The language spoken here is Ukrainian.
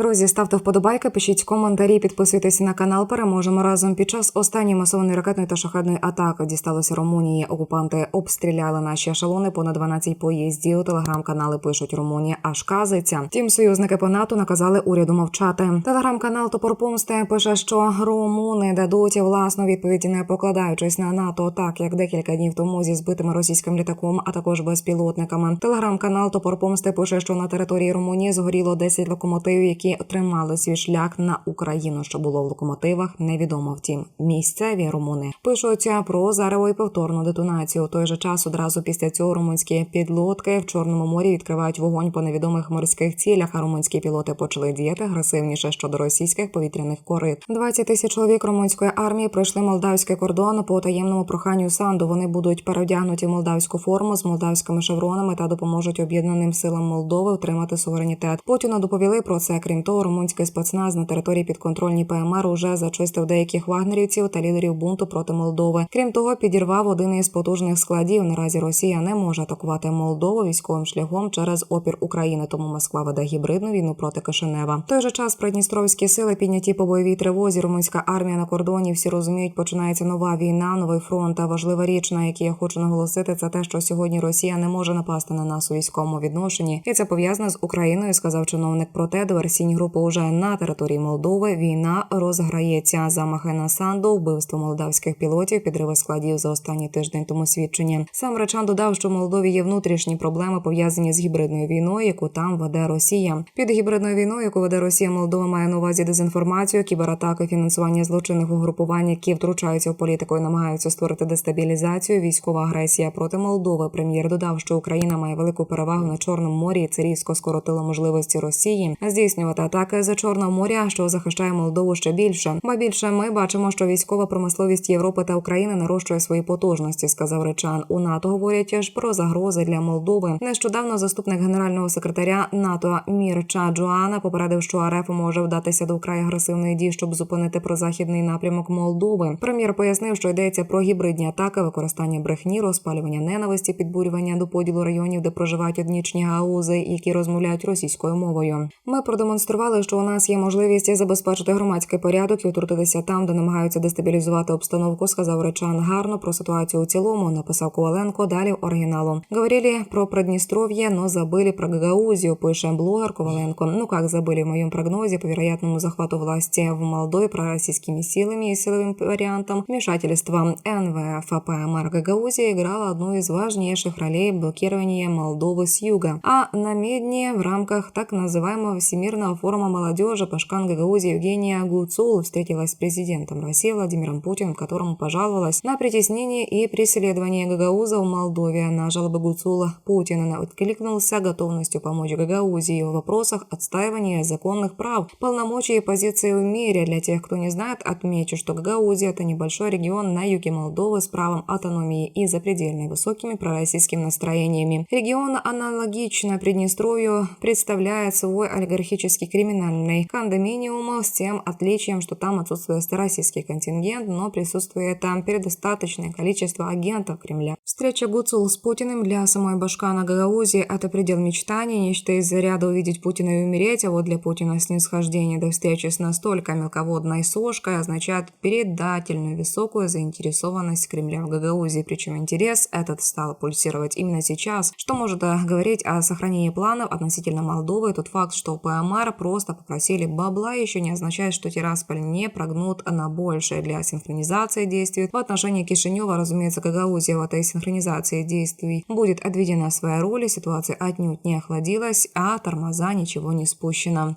Друзі, ставте вподобайки, пишіть коментарі, підписуйтесь на канал. Переможемо разом. Під час останньої масованої ракетної та шахедної атаки дісталося Румунії. Окупанти обстріляли наші ешелони. Понад 12 поїздів. Телеграм-канали пишуть Румунія аж казиться. Тім союзники по НАТО наказали уряду мовчати. Телеграм-канал Топор Помсти пише, що румуни дадуть власну відповідь, не покладаючись на НАТО, так як декілька днів тому зі збитими російським літаком, а також безпілотниками. Телеграм-канал Топор Помсти пише, що на території Румунії згоріло 10 локомотивів, які отримали свій шлях на Україну. Що було в локомотивах, невідомо. Втім, місцеві румуни пишуть про зареву і повторну детонацію. У той же час одразу після цього румунські підлодки в чорному морі відкривають вогонь по невідомих морських цілях. А румунські пілоти почали діяти агресивніше щодо російських повітряних корит. 20 тисяч чоловік румунської армії пройшли молдавський кордон по таємному проханню санду. Вони будуть переодягнуті в молдавську форму з молдавськими шевронами та допоможуть об'єднаним силам Молдови отримати суверенітет. Путіну доповіли про це. Крім того, румунський спецназ на території підконтрольній ПМР уже зачистив деяких вагнерівців та лідерів бунту проти Молдови. Крім того, підірвав один із потужних складів. Наразі Росія не може атакувати Молдову військовим шляхом через опір України. Тому Москва веде гібридну війну проти Кишинева. В той же час придністровські сили підняті по бойовій тривозі. Румунська армія на кордоні. Всі розуміють, починається нова війна, новий фронт. Та важлива річ, на якій я хочу наголосити, це те, що сьогодні Росія не може напасти на нас у військовому відношенні, і це пов'язано з Україною. Сказав чиновник. Проте диверсійні групи уже на території Молдови. Війна розграється. Замахи на санду, вбивство молдавських пілотів, підриви складів за останній тиждень тому свідчені. Сам Речан додав, що в Молдові є внутрішні проблеми пов'язані з гібридною війною, яку там веде Росія. Під гібридною війною, яку веде Росія, Молдова має на увазі дезінформацію, кібератаки, фінансування злочинних угрупувань, які втручаються в політику і намагаються створити дестабілізацію. Військова агресія проти Молдови. Прем'єр додав, що Україна має велику перевагу на Чорному морі. і Це різко скоротило можливості Росії здійснювати атаки за Чорного моря, що захищає Молдову ще більше. Ба більше ми бачимо, що військова промисловість Європи та України нарощує свої потужності, сказав Речан. У НАТО говорять ж про загрози для Молдови. Нещодавно заступник генерального секретаря НАТО Мірча Джоана попередив, що РФ може вдатися до вкрай агресивної дії, щоб зупинити прозахідний напрямок Молдови. Прем'єр пояснив, що йдеться про гібридні атаки, використання брехні, розпалювання ненависті, підбурювання до поділу районів, де проживають етнічні гаузи, які розмовляють російською мовою. Ми продемонстрували, що у нас є можливість забезпечити громадський порядок і втрутитися там, де намагаються дестабілізувати обстановку. Сказав Речан гарно про ситуацію у цілому. Написав Коваленко. Далі оригіналу говорили про Приднестровье, но забыли про Гагаузию, пише блогер Коваленко. Ну как забыли в моем прогнозе по вероятному захвату власти в Молдове пророссийскими силами и силовым вариантом вмешательства НВФ ПМР Гагаузия играла одну из важнейших ролей блокирования Молдовы с юга. А на Медне в рамках так называемого Всемирного форума молодежи Пашкан Гагаузия Евгения Гуцул встретилась с президентом России Владимиром Путиным, которому пожаловалась на притеснение и преследование Гагауза в Молдове. На жалобы Гуцула Путин откликнулся готовностью помочь Гагаузии в вопросах отстаивания законных прав, полномочий и позиции в мире. Для тех, кто не знает, отмечу, что Гагаузия – это небольшой регион на юге Молдовы с правом автономии и запредельно высокими пророссийскими настроениями. Регион аналогично Приднестровью представляет свой олигархический криминальный кондоминиум с тем отличием, что там отсутствует российский контингент, но присутствует там предостаточное количество агентов Кремля. Встреча Гуцул с Путиным для самой Башкана Гагаузии – это предел мечтаний, нечто из ряда увидеть Путина и умереть, а вот для Путина снисхождение до встречи с настолько мелководной сошкой означает предательную высокую заинтересованность Кремля в Гагаузии. Причем интерес этот стал пульсировать именно сейчас, что может э, говорить о сохранении планов относительно Молдовы. Тот факт, что ПМР просто попросили бабла, еще не означает, что Тирасполь не прогнут на большее для синхронизации действий. В отношении Кишинева, разумеется, Гагаузия в этой синхронизации действий будет отведена своя роль, и ситуация отнюдь не охладилась, а тормоза ничего не спущено.